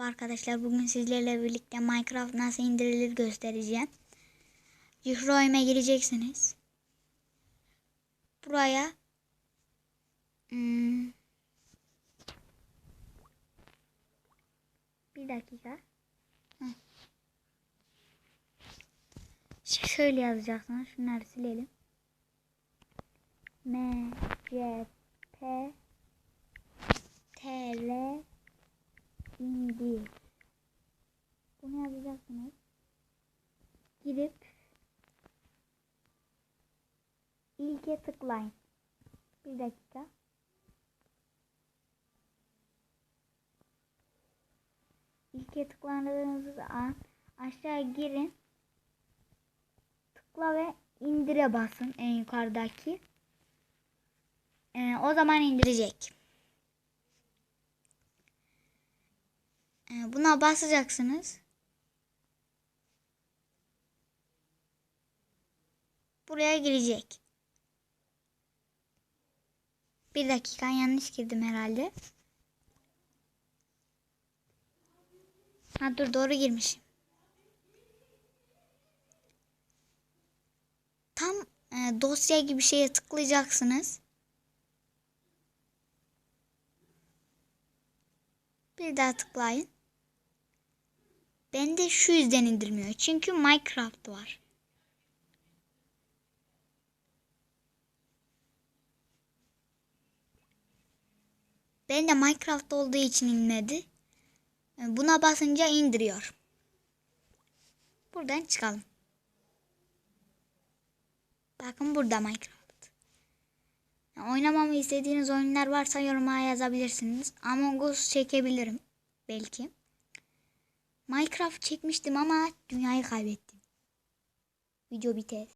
Arkadaşlar bugün sizlerle birlikte Minecraft nasıl indirilir göstereceğim. Cihroim'e gireceksiniz. Buraya hmm, bir dakika. Heh. Şöyle yazacaksınız. Şunları silelim. M C P Bunu yazacaksınız. Gidip ilke tıklayın. Bir dakika. İlke tıkladığınız an aşağı girin. Tıkla ve indire basın en yukarıdaki. Ee, o zaman indirecek. Ee, Buna basacaksınız. Buraya girecek. Bir dakika yanlış girdim herhalde. Ha dur doğru girmişim. Tam e, dosya gibi şeye tıklayacaksınız. Bir daha tıklayın. Bende şu yüzden indirmiyor. Çünkü Minecraft var. Bende Minecraft olduğu için inmedi. Buna basınca indiriyor. Buradan çıkalım. Bakın burada Minecraft. Oynamamı istediğiniz oyunlar varsa yoruma yazabilirsiniz. Among Us çekebilirim. Belki. Minecraft çekmiştim ama dünyayı kaybettim. Video biter.